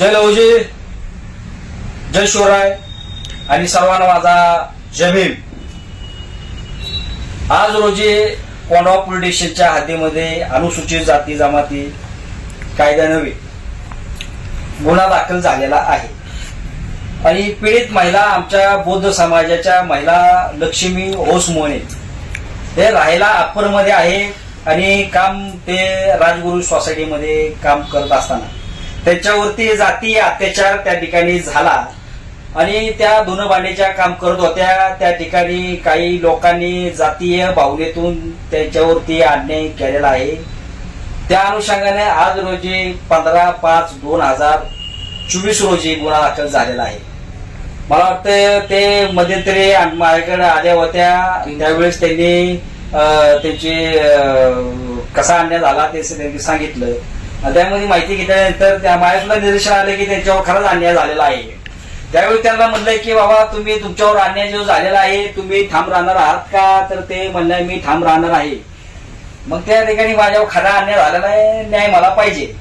जय लवजी जय शिवराय आणि सर्वांना माझा जय भीम. आज रोजी कोंढवा पोलीस स्टेशनच्या हद्दीमध्ये अनुसूचित जाती जमाती कायदा नव्हे गुन्हा दाखल झालेला आहे. आणि पीडित महिला आमच्या बौद्ध समाजाच्या महिला लक्ष्मी ओस मोने ते राहायला अप्परमध्ये आहे आणि काम ते राजगुरू सोसायटीमध्ये काम करत असताना. त्याच्यावरती जातीय अत्याचार त्या ठिकाणी झाला. आणि त्या धुनबांडीच्या काम करत होत्या. त्या ठिकाणी काही लोकांनी जातीय भावनेतून त्यांच्यावरती अन्याय केलेला आहे. त्या अनुषंगाने आज रोजी पंधरा पाच दोन हजार चोवीस रोजी गुन्हा दाखल झालेला आहे. मला वाटतं ते मध्यंतरी माझ्याकडे आल्या होत्या. त्यावेळेस त्यांनी अं, त्यांची कसा अन्याय झाला ते त्यांनी सांगितलं. त्यामध्ये माहिती घेतल्यानंतर त्या माझ्या निदर्शन आलं की त्यांच्यावर खरंच अन्याय झालेला आहे. त्यावेळी त्यांना म्हणलंय की बाबा तुम्ही तुमच्यावर अन्याय जो झालेला आहे तुम्ही ठाम राहणार आहात का? तर ते म्हणलंय मी ठाम राहणार आहे. मग त्या ठिकाणी माझ्यावर खरा अन्याय झालेला आहे न्याय मला पाहिजे.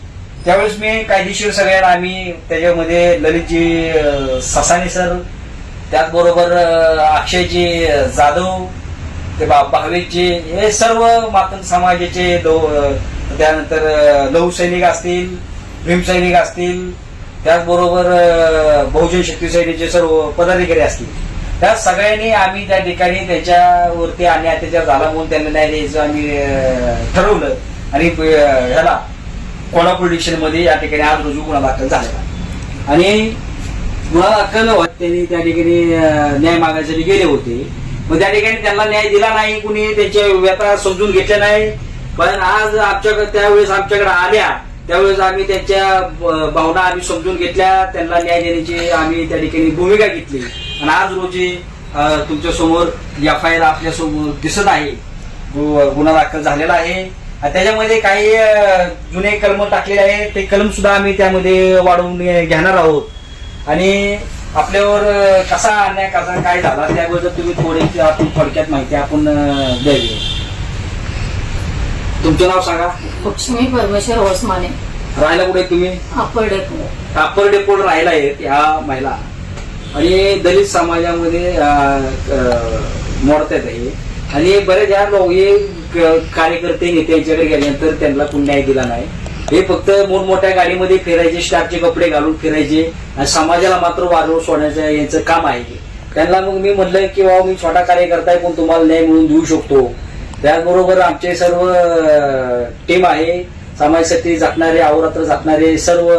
त्यावेळेस मी कायदेशीर सगळ्यांना आम्ही त्याच्यामध्ये ललितजी अं, ससाने सर त्याचबरोबर अक्षयजी जाधव ते बा भावेशजी हे सर्व मातंग समाजाचे दो त्यानंतर अं, लहू सैनिक असतील भीमसैनिक असतील त्याचबरोबर बहुजन शक्ती सैनिकचे सर्व पदाधिकारी असतील. त्या सगळ्यांनी आम्ही त्या ठिकाणी त्याच्यावरती आणि अत्याचार झाला म्हणून त्यांना न्याय द्यायचं आम्ही ठरवलं. आणि ह्याला कोल्हापूर डिक्शनमध्ये या ठिकाणी आज रुजू गुन्हा दाखल झालेला आणि गुन्हा दाखल त्यांनी त्या ठिकाणी न्याय मागण्यासाठी गेले होते. मग त्या ठिकाणी त्यांना न्याय दिला नाही कुणी त्यांच्या व्यथा समजून घेतल्या नाही. पण आज आमच्याकडे त्यावेळेस आमच्याकडे आल्या त्यावेळेस आम्ही त्यांच्या भावना आम्ही समजून घेतल्या त्यांना न्याय देण्याची आम्ही त्या ठिकाणी भूमिका घेतली. आणि आज रोजी तुमच्यासमोर एफ आय आर आपल्यासमोर दिसत आहे. गुन्हा दाखल झालेला आहे. त्याच्यामध्ये काही जुने कलम टाकलेले आहेत ते कलम सुद्धा आम्ही त्यामध्ये वाढवून घेणार आहोत. आणि आपल्यावर कसा अन्याय कसा काय झाला त्याबद्दल तुम्ही थोडी आपण थोडक्यात माहिती आपण द्यावी. तुमचं नाव सांगा. लक्ष्मी परमेश्वर ओसमाने राहायला कुठे आहे तुम्ही? Upper depot. राहायला आहेत ह्या महिला. आणि दलित समाजामध्ये अं, मोडतात हे. आणि बरेच या लोक हे क- कार्यकर्ते नेत्यांच्याकडे गेल्यानंतर त्यांना कोण न्याय दिला नाही. हे फक्त मोठमोठ्या गाडीमध्ये फिरायचे स्टाफचे कपडे घालून फिरायचे. आणि समाजाला मात्र वारवून सोडण्याचं यांचं काम आहे त्यांना मग मी म्हटलं की बाबा मी छोटा कार्यकर्ता आहे पण तुम्हाला न्याय मिळवून देऊ शकतो. त्याचबरोबर आमचे सर्व टीम आहे. समाजासाठी झटणारे अवरात्र झटणारे सर्व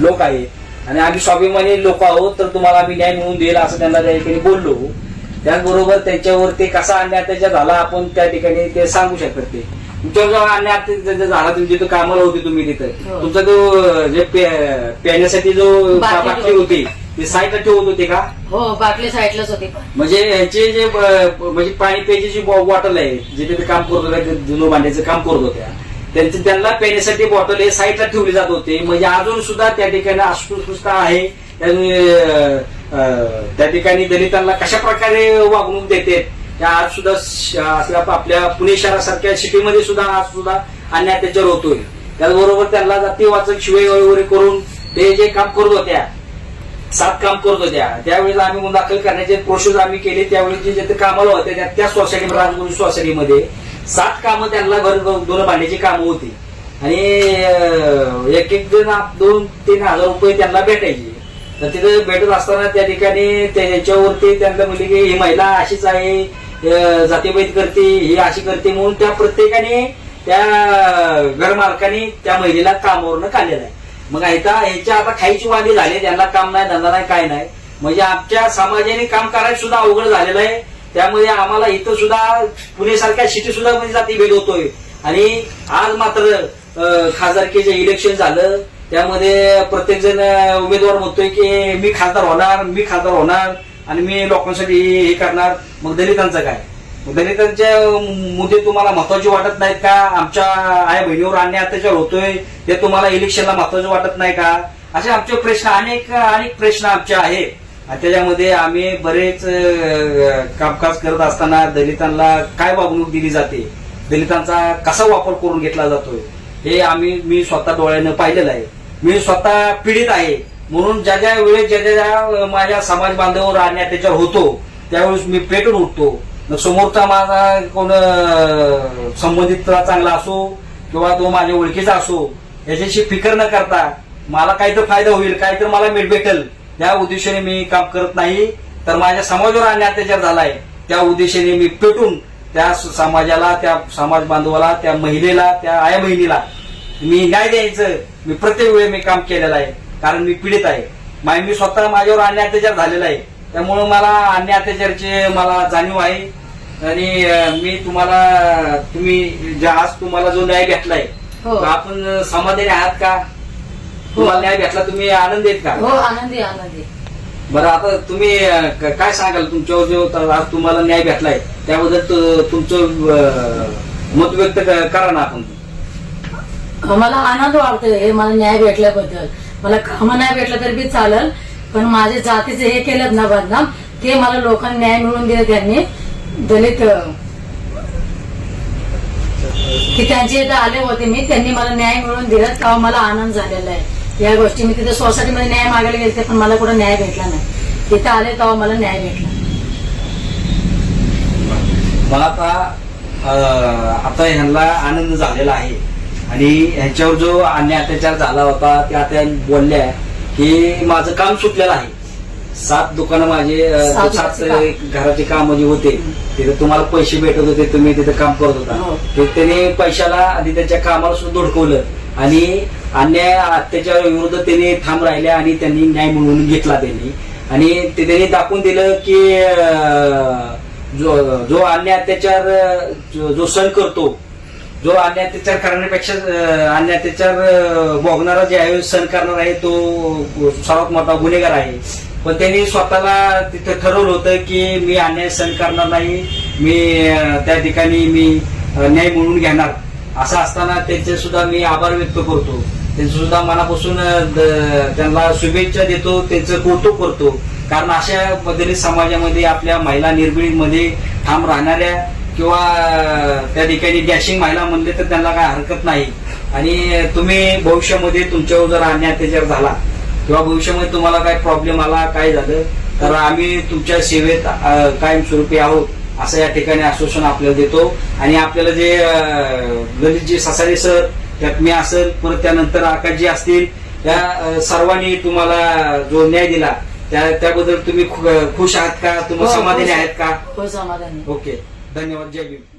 लोक आहेत आणि आम्ही स्वाभिमानी लोक आहोत तर तुम्हाला आम्ही न्याय मिळवून देईल असं त्यांना त्या ठिकाणी बोललो. त्याचबरोबर त्यांच्यावरती कसा अन्याय त्याच्या झाला आपण त्या ठिकाणी ते सांगू शकत ते तुमच्यावर जो अन्याय झाला जिथं कामाला होते तुम्ही तिथं. हो. तुमचा जो जे पे- प्याण्यासाठी जो बाटली होती ती साईडला ठेवत होती का? हो बाटली साईडलाच होती. पण म्हणजे ह्याचे जे ब- म्हणजे पाणी प्यायची जी बॉटल आहे जिथे ते काम करत होत्या ते जुनं भांड्याचं काम करत होत्या. त्यांचे त्यांना पिण्यासाठी बॉटल हे साईडला ठेवली जात होते. म्हणजे अजून सुद्धा त्या ठिकाणी अस्पृश्यता आहे. त्यामुळे, अं, अं, त्या ठिकाणी दलितांना कशा प्रकारे वागणूक देते त्या आज सुद्धा श- आपल्या आपल्या पुणे शहरासारख्या सिटीमध्ये सुद्धा आज सुद्धा अन्याय त्याच्यावर होतोय. त्याचबरोबर त्यांना जाती वाचक शिवाय वगैरे करून ते जे काम करत होत्या सात काम करतो त्या त्यावेळेला आम्ही गुन्हा दाखल करण्याचे प्रोसेस आम्ही केले. त्यावेळी जे जिथे कामाला होते त्या- सोसायटी राजगुरू सोसायटीमध्ये सात कामं त्यांना घर दोन भांड्याची कामं होती. आणि एक एक जण दोन तीन हजार रुपये त्यांना भेटायचे. तर तिथे भेटत असताना त्या ठिकाणी त्याच्यावरती त्यांना म्हणले की ही महिला अशीच आहे अं, जातीभेद करते ही अशी करते. म्हणून त्या प्रत्येकाने त्या घरमालकाने त्या महिलेला कामावरनं काढलेलं आहे. मग आता यांच्या आता खायची वादी झाली त्यांना काम नाही धंदा नाही काय नाही. म्हणजे आमच्या समाजाने काम करायला सुद्धा अवघड झालेलं आहे. त्यामुळे आम्हाला इथं सुद्धा पुणे सारख्या सिटी सुद्धा म्हणजे जाती भेद होतोय. आणि आज मात्र खासदारकीचे इलेक्शन झालं. त्यामध्ये प्रत्येक जण उमेदवार म्हणतोय की मी खासदार होणार मी खासदार होणार आणि मी लोकांसाठी हे करणार. मग दलितांचं काय? दलितांच्या दलितांचे मुद्दे तुम्हाला महत्त्वाचे वाटत नाहीत का? आमच्या आई बहिणीवर अन्याय अत्याचार होतोय ते तुम्हाला इलेक्शनला महत्त्वाचे वाटत नाही का? असे आमचे प्रश्न अनेक अनेक प्रश्न आमचे आहेत आणि त्याच्यामध्ये आम्ही बरेच कामकाज करत असताना दलितांना काय वागणूक दिली जाते? दलितांचा कसा वापर करून घेतला जातोय? हे आम्ही मी स्वतः डोळ्यानं पाहिलेलं आहे. मी स्वतः पीडित आहे. म्हणून ज्या ज्या वेळेस ज्या ज्या माझ्या समाज बांधवावर अन्याय अत्याचार होतो त्यावेळेस मी पेटून उठतो. समोरचा माझा कोण अं, संबंधित चांगला असो किंवा तो माझ्या ओळखीचा असो याच्याशी फिकर न करता मला काही तर फायदा होईल काहीतरी मला मिळ भेटेल या उद्देशाने मी काम करत नाही. तर माझ्या समाजावर अन्याय अत्याचार झालाय. त्या उद्देशाने मी पेटून त्या स- समाजाला त्या समाज बांधवाला त्या महिलेला त्या आया बहिणीला मी न्याय द्यायचं. मी प्रत्येक वेळी मी काम केलेलं आहे. कारण मी पीडित आहे. मी स्वतः माझ्यावर अन्याय अत्याचार झालेला आहे. त्यामुळं मला अन्याय अत्याचारची मला जाणीव आहे. आणि मी तुम्हाला तुम्ही ज्या आज तुम्हाला जो न्याय भेटलाय हो. आपण समाधानी आहात का? तुम्हाला न्याय भेटला तुम्ही आनंद आहेत का? हो आनंदी आनंदी. बरं आता तुम्ही काय सांगाल? तुमच्यावर जो आज तुम्हाला न्याय भेटलाय त्याबद्दल तुमचं मत व्यक्त करा ना आपण. मला आनंद वाटतोय हे मला न्याय भेटल्याबद्दल. मला काम नाही भेटलं तरी बी चालेल. पण माझे जातीचे हे केलं ना बदनाम ते मला लोकांना न्याय मिळून दिले त्यांनी. दलित की त्यांचे इथं आले होते मी त्यांनी मला न्याय मिळवून दिला तेव्हा मला आनंद झालेला आहे. या गोष्टी मी तिथे सोसायटीमध्ये न्याय मागायला गेले पण मला कुठं न्याय भेटला नाही. तिथं आले तेव्हा मला न्याय भेटला. मला आता अं, आता ह्यांना आनंद झालेला आहे. आणि ह्यांच्यावर जो अन्य अत्याचार झाला होता त्या त्या बोलल्या की माझं काम सुटलेलं आहे सात दुकानं माझे सात. घराचे काम जे होते तिथे तुम्हाला पैसे भेटत होते तुम्ही तिथे काम करत होता हो. ते त्याने पैशाला आणि त्याच्या कामाला सुद्धा धुडकवलं आणि अन्याय अत्याचार विरुद्ध त्यांनी ठाम राहिल्या आणि त्यांनी न्याय मिळवून घेतला त्यांनी आणि ते त्यांनी दाखवून दिलं की जो जो अन्याय अत्याचार जो सण करतो जो अन्याय अत्याचार करण्यापेक्षा अन्यात्याचार अत्याचार भोगणारा जे आहे सण करणार आहे तो सर्वात मोठा गुन्हेगार आहे. पण त्यांनी स्वतःला तिथं ठरवलं होतं की मी अन्याय सहन करणार नाही मी त्या ठिकाणी मी न्याय मिळवून घेणार. असं असताना त्यांचे सुद्धा मी आभार व्यक्त करतो. त्यांचं सुद्धा मनापासून द- त्यांना शुभेच्छा देतो त्यांचं कौतुक करतो. कारण अशा पद्धतीने समाजामध्ये आपल्या महिला निर्मितीमध्ये ठाम राहणाऱ्या किंवा त्या ठिकाणी डॅशिंग महिला म्हणले तर त्यांना काय हरकत नाही. आणि तुम्ही भविष्यामध्ये तुमच्यावर जर अन्याय अत्याचार झाला किंवा भविष्यामध्ये तुम्हाला काय प्रॉब्लेम आला काय झालं तर आम्ही तुमच्या सेवेत कायमस्वरूपी आहोत असं या ठिकाणी आश्वासन आपल्याला देतो. आणि आपल्याला जे अं, ललित जी ससारे सर त्यात मी असेल परत त्यानंतर आकाशजी असतील त्या सर्वांनी तुम्हाला जो न्याय दिला त्या त्याबद्दल तुम्ही खुश आहात का? तुम्ही हो, समाधानी. आहेत का? हो समाधानी ओके. धन्यवाद जय भीम